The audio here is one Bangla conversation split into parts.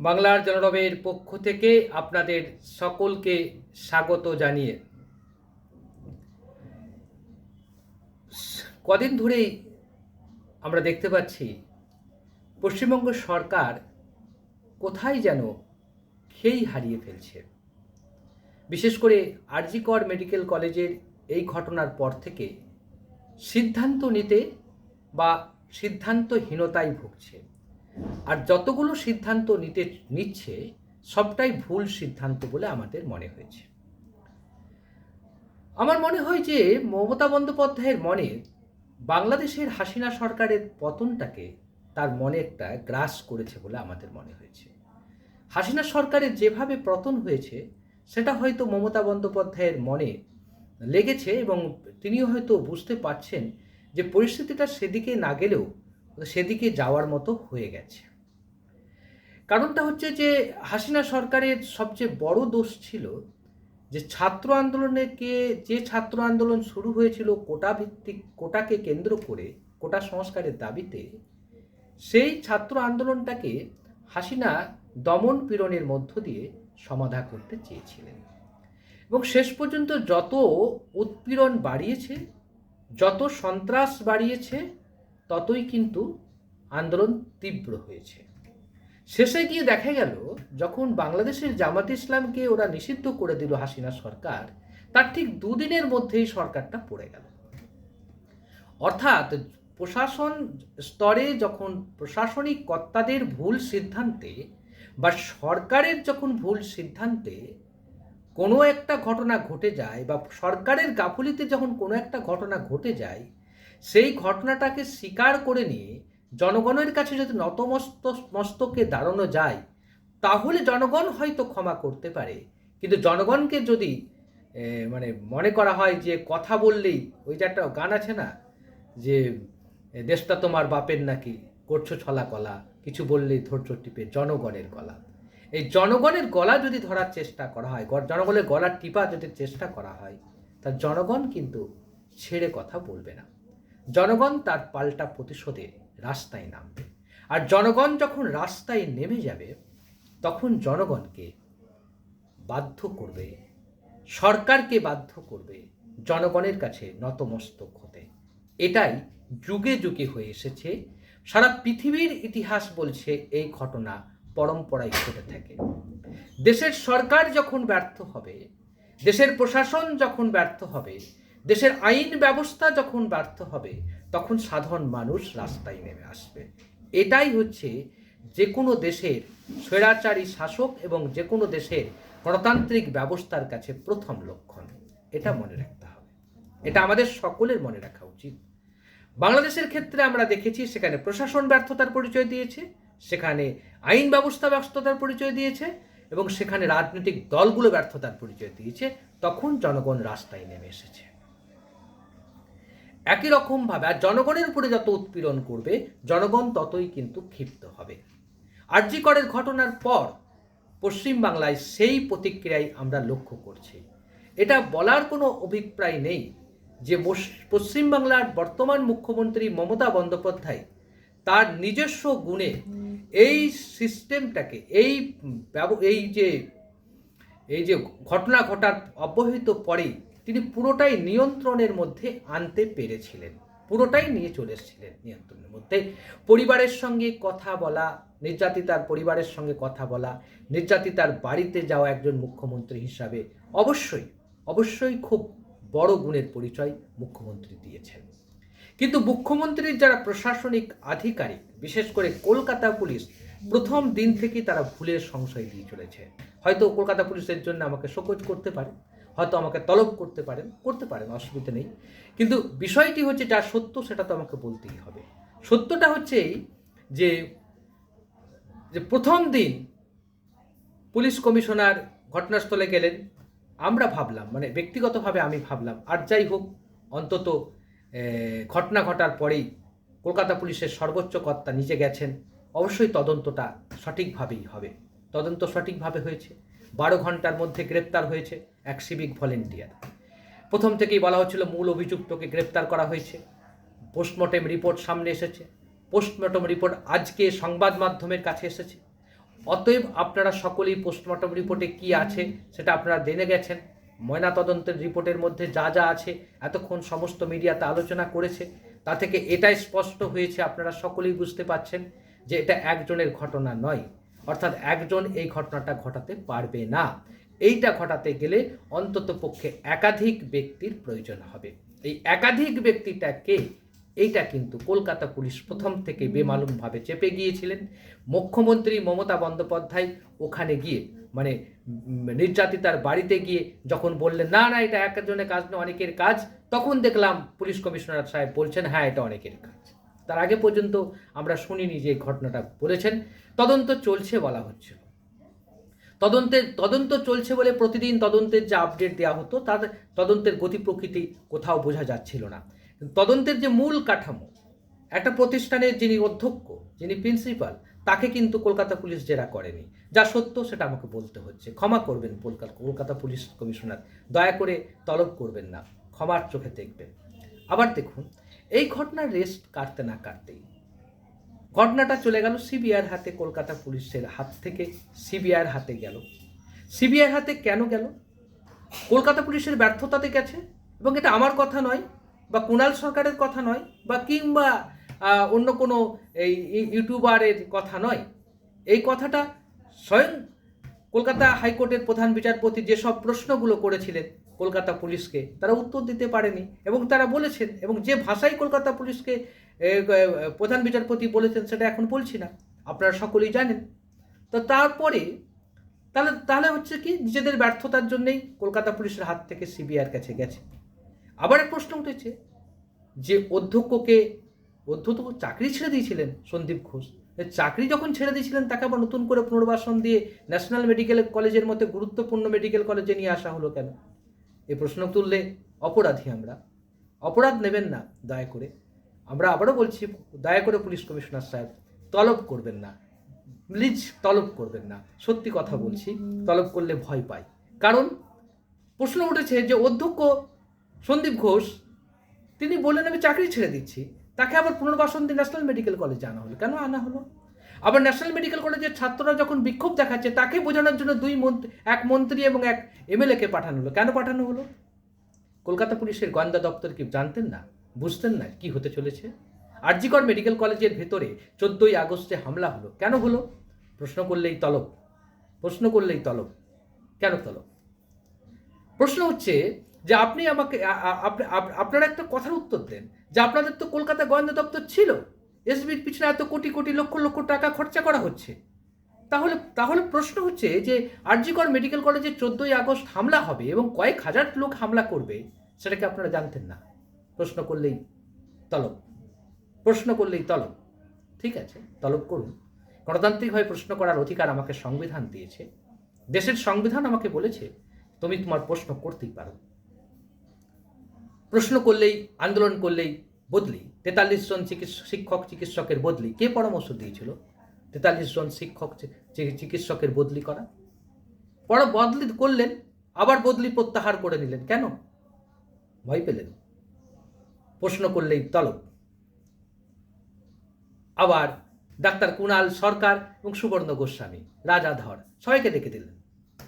বাংলার জনরবের পক্ষ থেকে আপনাদের সকলকে স্বাগত জানিয়ে। কদিন ধরেই আমরা দেখতে পাচ্ছি, পশ্চিমবঙ্গ সরকার কোথায় যেন খেই হারিয়ে ফেলছে। বিশেষ করে আরজিকর মেডিকেল কলেজের এই ঘটনার পর থেকে সিদ্ধান্ত নিতে বা সিদ্ধান্তহীনতায় ভুগছে। আর যতগুলো সিদ্ধান্ত নিতে নিচ্ছে, সবটাই ভুল সিদ্ধান্ত বলে আমাদের মনে হয়েছে। আমার মনে হয় যে মমতা বন্দ্যোপাধ্যায়ের মনে বাংলাদেশের হাসিনা সরকারের পতনটাকে তার মনে একটা গ্রাস করেছে বলে আমাদের মনে হয়েছে। হাসিনা সরকারের যেভাবে পতন হয়েছে, সেটা হয়তো মমতা বন্দ্যোপাধ্যায়ের মনে লেগেছে এবং তিনিও হয়তো বুঝতে পারছেন যে পরিস্থিতিটা সেদিকে না গেলেও সেদিকে যাওয়ার মতো হয়ে গেছে। কারণটা হচ্ছে যে হাসিনা সরকারের সবচেয়ে বড় দোষ ছিল যে ছাত্র আন্দোলনকে যে ছাত্র আন্দোলন শুরু হয়েছিল কোটা ভিত্তিক কোটাকে কেন্দ্র করে, কোটা সংস্কারের দাবিতে, সেই ছাত্র আন্দোলনটাকে হাসিনা দমন পীড়নের মধ্য দিয়ে সমাধা করতে চেয়েছিলেন। এবং শেষ পর্যন্ত যত উৎপীড়ন বাড়িয়েছে, যত সন্ত্রাস বাড়িয়েছে ততই কিন্তু আন্দোলন তীব্র হয়েছে। শেষে গিয়ে দেখা গেল, যখন বাংলাদেশের জামাত ইসলামকে ওরা নিষিদ্ধ করে দিল হাসিনা সরকার, তার ঠিক দুদিনের মধ্যেই সরকারটা পড়ে গেল। অর্থাৎ প্রশাসন স্তরে যখন প্রশাসনিক কর্তাদের ভুল সিদ্ধান্তে বা সরকারের যখন ভুল সিদ্ধান্তে কোনো একটা ঘটনা ঘটে যায় বা সরকারের গাফুলিতে যখন কোনো একটা ঘটনা ঘটে যায় সেই ঘটনাটাকে স্বীকার করে নিয়ে জনগণের কাছে যদি নতমস্ত, মস্তকে দাঁড়ানো যায়, তাহলে জনগণ হয়তো ক্ষমা করতে পারে। কিন্তু জনগণকে যদি মানে মনে করা হয় যে কথা বললেই, ওই যে একটা গান আছে না, যে দেশটা তোমার বাপের নাকি, করছ ছলা কলা, কিছু বললেই ধৈর্য টিপে জনগণের গলা। এই জনগণের গলা যদি ধরার চেষ্টা করা হয় জনগণের গলা টিপা যদি চেষ্টা করা হয়, তা জনগণ কিন্তু ছেড়ে কথা বলবে না। জনগণ তার পাল্টা প্রতিশোধে রাস্তায় নামবে। আর জনগণ যখন রাস্তায় নেমে যাবে, তখন জনগণকে বাধ্য করবে, সরকারকে বাধ্য করবে, জনগণের কাছে নতমস্তক হতে। এটাই যুগে যুগে হয়ে এসেছে। সারা পৃথিবীর ইতিহাস বলছে এই ঘটনা পরম্পরায় ঘটে থাকে। দেশের সরকার যখন ব্যর্থ হবে, দেশের প্রশাসন যখন ব্যর্থ হবে দেশের আইন ব্যবস্থা যখন ব্যর্থ হবে, তখন সাধারণ মানুষ রাস্তায় নেমে আসবে। এটাই হচ্ছে যে কোনো দেশের স্বৈরাচারী শাসক এবং যে কোনো দেশের গণতান্ত্রিক ব্যবস্থার কাছে প্রথম লক্ষণ। এটা মনে রাখতে হবে। এটা আমাদের সকলের মনে রাখা উচিত। বাংলাদেশের ক্ষেত্রে আমরা দেখেছি, সেখানে প্রশাসন ব্যর্থতার পরিচয় দিয়েছে, সেখানে আইন ব্যবস্থা ব্যর্থতার পরিচয় দিয়েছে এবং সেখানে রাজনৈতিক দলগুলো ব্যর্থতার পরিচয় দিয়েছে। তখন জনগণ রাস্তায় নেমে এসেছে। একই রকমভাবে আর জনগণের উপরে যত উৎপীড়ন করবে, জনগণ ততই কিন্তু ক্ষিপ্ত হবে। আরজিকরের ঘটনার পর পশ্চিমবাংলায় সেই প্রতিক্রিয়াই আমরা লক্ষ্য করছি। এটা বলার কোনো অভিপ্রায় নেই যে পশ্চিমবাংলার বর্তমান মুখ্যমন্ত্রী মমতা বন্দ্যোপাধ্যায় তার নিজস্ব গুণে এই সিস্টেমটাকে, এই এই যে এই যে ঘটনা ঘটার অব্যবহিত পরেই তিনি পুরোটাই নিয়ন্ত্রণের মধ্যে আনতে পেরেছিলেন। পুরোটাই নিয়ে চলে এসেছিলেন নিয়ন্ত্রণের মধ্যে। পরিবারের সঙ্গে কথা বলা, নির্যাতিতার পরিবারের সঙ্গে কথা বলা, নির্যাতিতার বাড়িতে যাওয়া একজন মুখ্যমন্ত্রী হিসাবে অবশ্যই অবশ্যই খুব বড় গুণের পরিচয় মুখ্যমন্ত্রী দিয়েছেন। কিন্তু মুখ্যমন্ত্রীর যারা প্রশাসনিক আধিকারিক, বিশেষ করে কলকাতা পুলিশ, প্রথম দিন থেকেই তারা ভুলের সংশয় দিয়ে চলেছে। হয়তো কলকাতা পুলিশের জন্য আমাকে শোকজ করতে পারে। হয়তো আমাকে তলব করতে পারেন করতে পারেন, অসুবিধা নেই। কিন্তু বিষয়টি হচ্ছে যা সত্য, সেটা তো আমাকে বলতেই হবে। সত্যটা হচ্ছে যে যে প্রথম দিন পুলিশ কমিশনার ঘটনাস্থলে গেলেন। আমরা ভাবলাম মানে ব্যক্তিগতভাবে আমি ভাবলাম, আর যাই হোক, অন্তত ঘটনা ঘটার পরেই কলকাতা পুলিশের সর্বোচ্চ কর্তা নিজে গেছেন। অবশ্যই তদন্তটা সঠিকভাবেই হবে। তদন্ত সঠিকভাবে হয়েছে। বারো ঘণ্টার মধ্যে গ্রেপ্তার হয়েছে এক সিভিক ভলেন্টিয়ার প্রথম থেকেই বলা হচ্ছিল মূল অভিযুক্তকে গ্রেপ্তার করা হয়েছে। পোস্টমর্টেম রিপোর্ট সামনে এসেছে। পোস্টমর্টম রিপোর্ট আজকে সংবাদ মাধ্যমের কাছে এসেছে। অতএব আপনারা সকলেই পোস্টমর্টম রিপোর্টে কি আছে সেটা আপনারা জেনে গেছেন। ময়না তদন্তের রিপোর্টের মধ্যে যা যা আছে, এতক্ষণ সমস্ত মিডিয়াতে আলোচনা করেছে। তা থেকে এটাই স্পষ্ট হয়েছে, আপনারা সকলেই বুঝতে পাচ্ছেন যে এটা একজনের ঘটনা নয়। অর্থাৎ একজন এই ঘটনাটা ঘটাতে পারবে না। এইটা ঘটাতে গেলে অন্তত পক্ষে একাধিক ব্যক্তির প্রয়োজন হবে। এই একাধিক ব্যক্তিটাকে, এইটা কিন্তু কলকাতা পুলিশ প্রথম থেকে বেমালুমভাবে চেপে গিয়েছিলেন। মুখ্যমন্ত্রী মমতা বন্দ্যোপাধ্যায় ওখানে গিয়ে মানে নির্যাতিতার বাড়িতে গিয়ে যখন বললেন, না না, এটা একজনের কাজ না অনেকের কাজ, তখন দেখলাম পুলিশ কমিশনার সাহেব বলছেন হ্যাঁ এটা অনেকের কাজ। তার আগে পর্যন্ত আমরা শুনিনি যে ঘটনাটা বলেছেন। তদন্ত চলছে বলা হচ্ছে। তদন্তের তদন্ত চলছে বলে প্রতিদিন তদন্তের যে আপডেট দেওয়া হতো, তার তদন্তের গতি প্রকৃতি কোথাও বোঝা যাচ্ছিল না। তদন্তের যে মূল কাঠামো, একটা প্রতিষ্ঠানের যিনি অধ্যক্ষ, যিনি প্রিন্সিপাল তাকে কিন্তু কলকাতা পুলিশ জেরা করেনি। যা সত্য সেটা আমাকে বলতে হচ্ছে। ক্ষমা করবেন কলকাতা পুলিশ কমিশনার। দয়া করে তলব করবেন না। ক্ষমার চোখে দেখবেন। আবার দেখুন এই ঘটনার রেস্ট কাটতে না কাটতেই। ঘটনাটা চলে গেল সিবিআইয়ের হাতে, কলকাতা পুলিশের হাত থেকে। সিবিআইয়ের হাতে গেল। সিবিআইয়ের হাতে কেন গেল? কলকাতা পুলিশের ব্যর্থতাতে গেছে? এবং এটা আমার কথা নয়, বা কুণাল সরকারের কথা নয়, বা কিংবা অন্য কোনো এই ইউটিউবারের কথা নয়। এই কথাটা স্বয়ং কলকাতা হাইকোর্টের প্রধান বিচারপতি যেসব প্রশ্নগুলো করেছিলেন কলকাতা পুলিশকে, তারা উত্তর দিতে পারেনি। এবং তারা বলেছেন, এবং যে ভাষায় কলকাতা পুলিশকে প্রধান বিচারপতি বলেছেন সেটা এখন বলছি না, আপনারা সকলেই জানেন। তো তারপরে, তাহলে তাহলে হচ্ছে কি, নিজেদের ব্যর্থতার জন্যেই কলকাতা পুলিশের হাত থেকে সিবিআইয়ের কাছে গেছে। আবার এক প্রশ্ন উঠেছে যে অধ্যক্ষকে, অধ্যক্ষ চাকরি ছেড়ে দিয়েছিলেন সন্দীপ ঘোষ। চাকরি যখন ছেড়ে দিয়েছিলেন, তাকে আবার নতুন করে পুনর্বাসন দিয়ে ন্যাশনাল মেডিকেল কলেজের মধ্যে গুরুত্বপূর্ণ মেডিকেল কলেজে নিয়ে আসা হলো কেন? এই প্রশ্ন তুললে অপরাধী আমরা। অপরাধ নেবেন না, দয়া করে। আমরা আবারও বলছি, দয়া করে পুলিশ কমিশনার সাহেব, তলব করবেন না। প্লিজ তলব করবেন না। সত্যি কথা বলছি, তলব করলে ভয় পাই। কারণ প্রশ্ন উঠেছে যে অধ্যক্ষ সন্দীপ ঘোষ, তিনি বললেন, আমি চাকরি ছেড়ে দিচ্ছি। তাকে আবার পুনর্বাসন দিয়ে ন্যাশনাল মেডিকেল কলেজে আনা হলো। কেন আনা হলো? আবার ন্যাশনাল মেডিকেল কলেজের ছাত্ররা যখন বিক্ষোভ দেখাচ্ছে, তাকে বোঝানোর জন্য দুই মন্ত্রী, এক মন্ত্রী এবং এক এমএলএকে পাঠানো হলো। কেন পাঠানো হলো? কলকাতা পুলিশের গোয়েন্দা দপ্তর কি জানতেন না? বুঝতেন না কি হতে চলেছে? আরজিকর মেডিকেল কলেজের ভেতরে চোদ্দোই আগস্টে হামলা হলো। কেন হলো? প্রশ্ন করলেই তলব। প্রশ্ন করলেই তলব। কেন তলব? প্রশ্ন হচ্ছে যে আপনি আমাকে আপনারা একটা কথার উত্তর দেন। যে আপনাদের তো কলকাতা গোয়েন্দা দপ্তর ছিল, এসবির পিছনে এত কোটি কোটি, লক্ষ লক্ষ টাকা খরচা করা হচ্ছে। তাহলে তাহলে প্রশ্ন হচ্ছে যে আরজিকর মেডিকেল কলেজে চোদ্দোই আগস্ট হামলা হবে এবং কয়েক হাজার লোক হামলা করবে, সেটাকে আপনারা জানতেন না। প্রশ্ন করলেই তলব। প্রশ্ন করলেই তলব। ঠিক আছে, তলব করুন। গণতান্ত্রিকভাবে প্রশ্ন করার অধিকার আমাকে সংবিধান দিয়েছে। দেশের সংবিধান আমাকে বলেছে, তুমি তোমার প্রশ্ন করতেই পারো। প্রশ্ন করলেই, আন্দোলন করলেই বদলি। তেতাল্লিশ জন শিক্ষক চিকিৎসকের বদলি। কে পরামর্শ দিয়েছিল? তেতাল্লিশ জন শিক্ষক চিকিৎসকের বদলি করা? পরে, বদলি করলেন, আবার বদলি প্রত্যাহার করে নিলেন। কেন? ভয় পেলেন। প্রশ্ন করলেই তলব। আবার ডাক্তার কুণাল সরকার এবং সুবর্ণ গোস্বামী রাজাধর সবাইকে ডেকে দিলেন।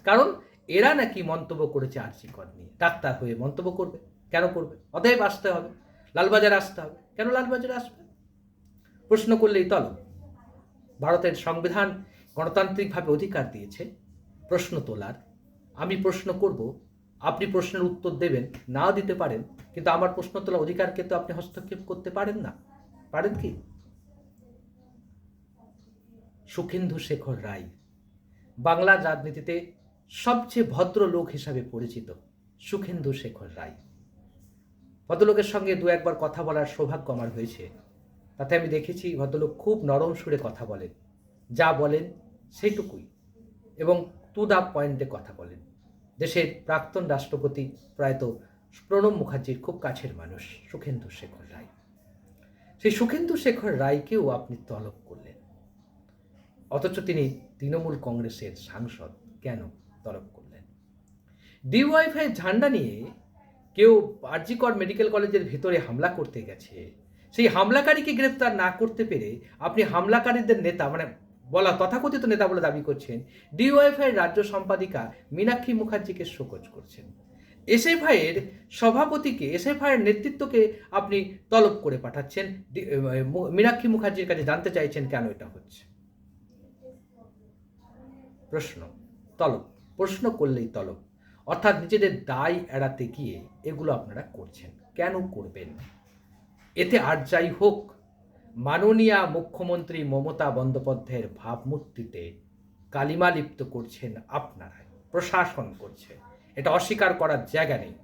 কারণ এরা নাকি মন্তব্য করেছে আর্চিকর নিয়ে। ডাক্তার হয়ে মন্তব্য করবে। কেন করবে? অতএব আসতে হবে। লালবাজার আসতে হবে। কেন লালবাজারে আসবে? প্রশ্ন করলেই তলব ভারতের সংবিধান গণতান্ত্রিকভাবে অধিকার দিয়েছে। প্রশ্ন তোলার। আমি প্রশ্ন করব। আপনি প্রশ্নের উত্তর দেবেন, নাও দিতে পারেন, কিন্তু আমার প্রশ্ন তোলার অধিকারকে তো আপনি হস্তক্ষেপ করতে পারেন না। পারেন কি? সুখেন্দু শেখর রায় বাংলার রাজনীতিতে সবচেয়ে ভদ্র লোক হিসাবে পরিচিত সুখেন্দু শেখর রায়। ভদ্রলোকের সঙ্গে দু একবার কথা বলার সৌভাগ্য আমার হয়েছে। তাতে আমি দেখেছি ভদ্রলোক খুব নরম সুরে কথা বলেন। যা বলেন সেইটুকুই। এবং টু দা পয়েন্টে কথা বলেন। দেশের প্রাক্তন রাষ্ট্রপতি প্রয়াত প্রণব মুখার্জির খুব কাছের মানুষ, সুখেন্দু শেখর রায়। সেই সুখেন্দু শেখর রায়কেও আপনি তলব করলেন। অথচ তিনি তৃণমূল কংগ্রেসের সাংসদ। কেন তলব করলেন? ডিওয়াইফাই ঝান্ডা নিয়ে কেউ আরজিকর মেডিকেল কলেজের ভেতরে হামলা করতে গেছে। সেই হামলাকারীকে গ্রেপ্তার না করতে পেরে আপনি হামলাকারীদের নেতা মানে বলা তথাকথিত নেতা বলে দাবি করছেন ডিওএফআই রাজ্য সম্পাদিকা মীনাক্ষী মুখার্জিকে শোকজ করছেন। এসএফআইয়ের সভাপতিকে এসএফআইয়ের নেতৃত্বকে আপনি তলব করে পাঠাচ্ছেন। মীনাক্ষী মুখার্জির কাছে জানতে চাইছেন কেন এটা হচ্ছে? প্রশ্ন, তলব, প্রশ্ন করলেই তলব। অর্থাৎ নিজেদের দায় এড়াতে গিয়ে এগুলো আপনারা করছেন। কেন করবেন? এতে আর যাই হোক, মাননীয়া মুখ্যমন্ত্রী মমতা বন্দ্যোপাধ্যায়ের ভাবমূর্তিতে কালিমা লিপ্ত করছেন আপনারাই প্রশাসন করছে। এটা অস্বীকার করার জায়গা নেই।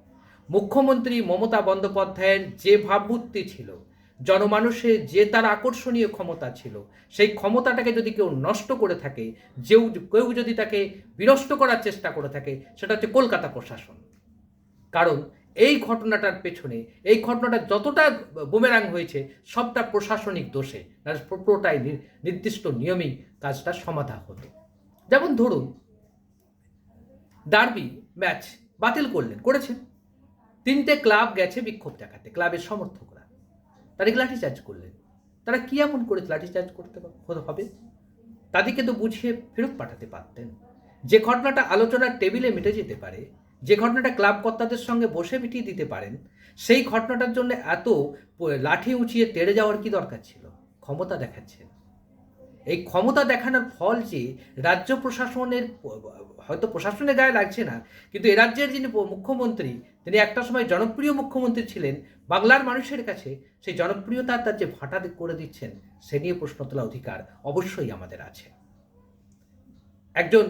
মুখ্যমন্ত্রী মমতা বন্দ্যোপাধ্যায়ের যে ভাবমূর্তি ছিল জনমানুষের যে তার আকর্ষণীয় ক্ষমতা ছিল, সেই ক্ষমতাটাকে যদি কেউ নষ্ট করে থাকে যেও কেউ যদি তাকে বিনষ্ট করার চেষ্টা করে থাকে, সেটা হচ্ছে কলকাতা প্রশাসন। কারণ এই ঘটনাটার পেছনে, এই ঘটনাটা যতটা বুমেরাং হয়েছে, সবটা প্রশাসনিক দোষে পুরোটাই নির্দিষ্ট নিয়মেই কাজটা সমাধা হতো। যেমন ধরুন, ডার্বি ম্যাচ বাতিল করলেন, করেছেন। তিনটে ক্লাব গেছে বিক্ষোভ দেখাতে, ক্লাবের সমর্থকরা। তাদেরকে লাঠিচার্জ করলেন। তারা কী এমন করে লাঠিচার্জ করতে হবে? তাদেরকে তো বুঝিয়ে ফেরত পাঠাতে পারতেন। যে ঘটনাটা আলোচনার টেবিলে মিটে যেতে পারে, যে ঘটনাটা ক্লাব কর্তাদের সঙ্গে বসে মিটিয়ে দিতে পারেন, সেই ঘটনাটার জন্য এত লাঠি উঁচিয়ে তেড়ে যাওয়ার কি দরকার ছিল? ক্ষমতা দেখাচ্ছেন। এই ক্ষমতা দেখানোর ফল যে রাজ্য প্রশাসনের, হয়তো প্রশাসনের গায়ে লাগছে না, কিন্তু এ রাজ্যের যিনি মুখ্যমন্ত্রী, তিনি একটা সময় জনপ্রিয় মুখ্যমন্ত্রী ছিলেন, বাংলার মানুষের কাছে সেই জনপ্রিয়তা তার যে ভাটা করে দিচ্ছেন, সে নিয়ে প্রশ্ন তোলা অধিকার অবশ্যই আমাদের আছে। একজন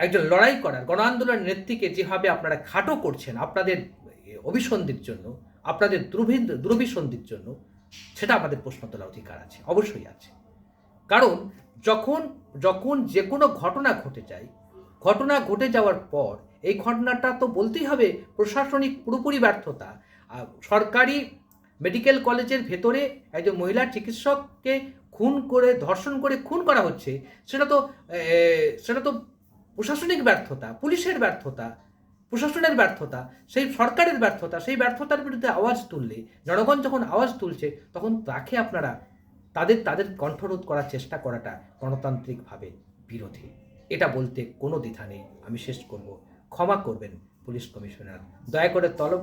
একজন লড়াই করার, গণ আন্দোলনের নেত্রীকে যেভাবে আপনারা খাটো করছেন, আপনাদের অভিসন্ধির জন্য, আপনাদের দুর্ভিদ দুরভিসন্ধির জন্য, সেটা আমাদের প্রশ্ন তোলা অধিকার আছে, অবশ্যই আছে। কারণ যখন যখন যে কোনো ঘটনা ঘটে যায়, ঘটনা ঘটে যাওয়ার পর এই ঘটনাটা তো বলতেই হবে প্রশাসনিক পুরোপুরি ব্যর্থতা। সরকারি মেডিকেল কলেজের ভেতরে একজন মহিলা চিকিৎসককে খুন করে, ধর্ষণ করে খুন করা হচ্ছে, সেটা তো সেটা তো প্রশাসনিক ব্যর্থতা, পুলিশের ব্যর্থতা, প্রশাসনের ব্যর্থতা, সেই সরকারের ব্যর্থতা, সেই ব্যর্থতার বিরুদ্ধে আওয়াজ তুললে, জনগণ যখন আওয়াজ তুলছে, তখন তাকে আপনারা তাদের তাদের কণ্ঠরোধ করার চেষ্টা করাটা গণতান্ত্রিকভাবে বিরোধী। এটা বলতে কোনো দ্বিধা নেই। আমি শেষ করব। ক্ষমা করবেন পুলিশ কমিশনার। দয়া করে তলব